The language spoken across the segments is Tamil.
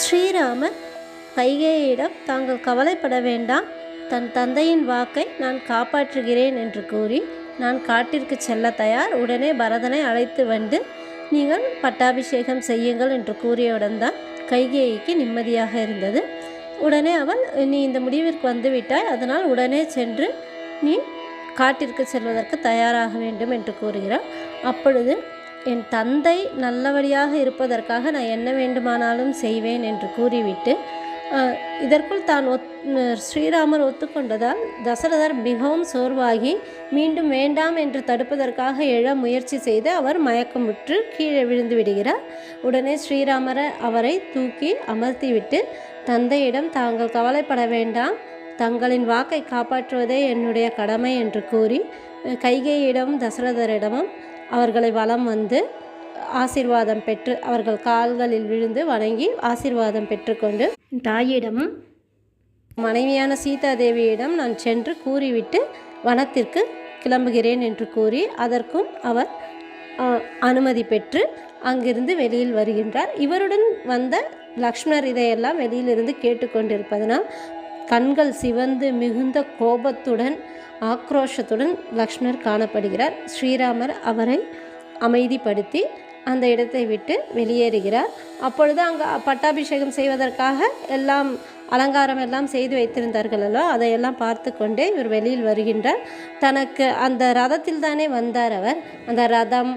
ஸ்ரீராமர் கைகேயிடம் தாங்கள் கவலைப்பட வேண்டாம். தன் தந்தையின் வாக்கை நான் காப்பாற்றுகிறேன் என்று கூறி நான் காட்டிற்கு செல்ல தயார். உடனே பரதனை அழைத்து வந்து நீங்கள் பட்டாபிஷேகம் செய்யுங்கள் என்று கூறியவுடன் தான் கைகேயிக்கு நிம்மதியாக இருந்தது. உடனே அவள் நீ இந்த முடிவிற்கு வந்துவிட்டாய். அதனால் உடனே சென்று நீ காட்டிற்கு செல்வதற்கு தயாராக வேண்டும் என்று கூறுகிறார் அப்பொழுது என் தந்தை நல்லபடியாக இருப்பதற்காக நான் என்ன வேண்டுமானாலும் செய்வேன் என்று கூறிவிட்டு இதற்குள் தான் ஒத் ஸ்ரீராமர் ஒத்துக்கொண்டதால் தசரதர் மிகவும் சோர்வாகி மீண்டும் வேண்டாம் என்று தடுப்பதற்காக எழ முயற்சி செய்து அவர் மயக்கமுற்று கீழே விழுந்து விடுகிறார். உடனே ஸ்ரீராமரை அவரை தூக்கி அமர்த்திவிட்டு தந்தையிடம் தாங்கள் கவலைப்பட வேண்டாம். தங்களின் வாக்கை காப்பாற்றுவதே என்னுடைய கடமை என்று கூறி அஹ், கைகேயிடமும் தசரதரிடமும் அவர்களை வலம் வந்து ஆசீர்வாதம் பெற்று அவர்கள் கால்களில் விழுந்து வணங்கி ஆசீர்வாதம் பெற்றுக்கொண்டு தாயிடமும் மனைவியான சீதாதேவியிடம் நான் சென்று கூறிவிட்டு வனத்திற்கு கிளம்புகிறேன் என்று கூறி அதற்கும் அவர் அனுமதி பெற்று அங்கிருந்து வெளியில் வருகின்றார். இவருடன் வந்த லக்ஷ்மணர் இதையெல்லாம் வெளியிலிருந்து கேட்டுக்கொண்டிருப்பதனால் கண்கள் சிவந்து மிகுந்த கோபத்துடன் ஆக்ரோஷத்துடன் லக்ஷ்மணர் காணப்படுகிறார். ஸ்ரீராமர் அவரை அமைதிப்படுத்தி அந்த இடத்தை விட்டு வெளியேறுகிறார். அப்பொழுது அங்கே பட்டாபிஷேகம் செய்வதற்காக எல்லாம் அலங்காரம் எல்லாம் செய்து வைத்திருந்தார்கள் அதையெல்லாம் பார்த்து கொண்டே இவர் வெளியில் வருகின்றார். தனக்கு அந்த ரதத்தில் தானே வந்தார் அவர். அந்த ரதம்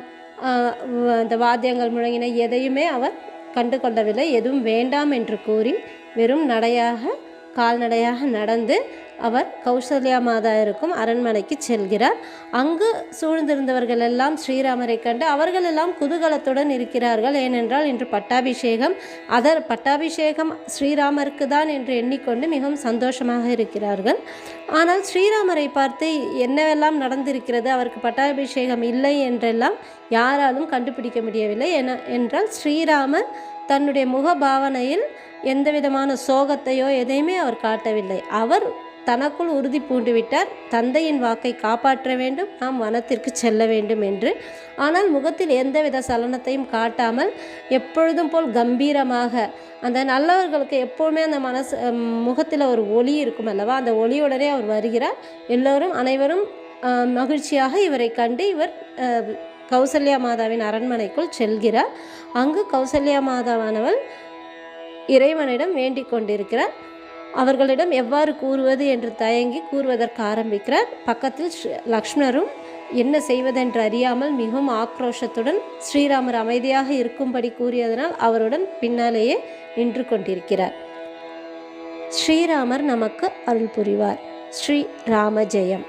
அந்த வாத்தியங்கள் முழங்கின எதையுமே அவர் கண்டு கொள்ளவில்லை எதுவும் வேண்டாம் என்று கூறி வெறும் நடையாக கால்நடையாக நடந்து அவர் கௌசல்யா மாதா இருக்கும் அரண்மனைக்கு செல்கிறார். அங்கு சூழ்ந்திருந்தவர்கள் எல்லாம் ஸ்ரீராமரை கண்டு அவர்கள் எல்லாம் குதூகலத்துடன் இருக்கிறார்கள். ஏனென்றால் இன்று பட்டாபிஷேகம் அதர் பட்டாபிஷேகம் ஸ்ரீராமருக்கு தான் என்று எண்ணிக்கொண்டு மிகவும் சந்தோஷமாக இருக்கிறார்கள். ஆனால் ஸ்ரீராமரை பார்த்து என்னவெல்லாம் நடந்திருக்கிறது? அவருக்கு பட்டாபிஷேகம் இல்லை என்றெல்லாம் யாராலும் கண்டுபிடிக்க முடியவில்லை. என என்றால் ஸ்ரீராமர் தன்னுடைய முகபாவனையில் எந்த விதமான சோகத்தையோ எதையுமே அவர் காட்டவில்லை. அவர் தனக்குள் உறுதி பூண்டுவிட்டார். தந்தையின் வாக்கை காப்பாற்ற வேண்டும். நாம் வனத்திற்கு செல்ல வேண்டும் என்று. ஆனால் முகத்தில் எந்தவித சலனத்தையும் காட்டாமல் எப்பொழுதும் போல் கம்பீரமாக அந்த நல்லவர்களுக்கு எப்போவுமே அந்த மனசு முகத்தில் ஒரு ஒளி இருக்கும் அல்லவா? அந்த ஒளியுடனே அவர் வருகிறார். எல்லோரும் அனைவரும் மகிழ்ச்சியாக இவரை கண்டு இவர் கௌசல்யா மாதாவின் அரண்மனைக்குள் செல்கிறார். அங்கு கௌசல்யா மாதாவானவள் இறைவனிடம் வேண்டிக் கொண்டிருக்கிறார். அவர்களிடம் எவ்வாறு கூறுவது என்று தயங்கி கூறுவதற்கு ஆரம்பிக்கிறார். பக்கத்தில் லக்ஷ்மணரும் என்ன செய்வதென்று அறியாமல் மிகவும் ஆக்ரோஷத்துடன் ஸ்ரீராமர் அமைதியாக இருக்கும்படி கூறியதனால் அவருடன் பின்னாலேயே நின்று கொண்டிருக்கிறார். ஸ்ரீராமர் நமக்கு அருள் புரிவார். ஸ்ரீ ராமஜெயம் ஜெயம்.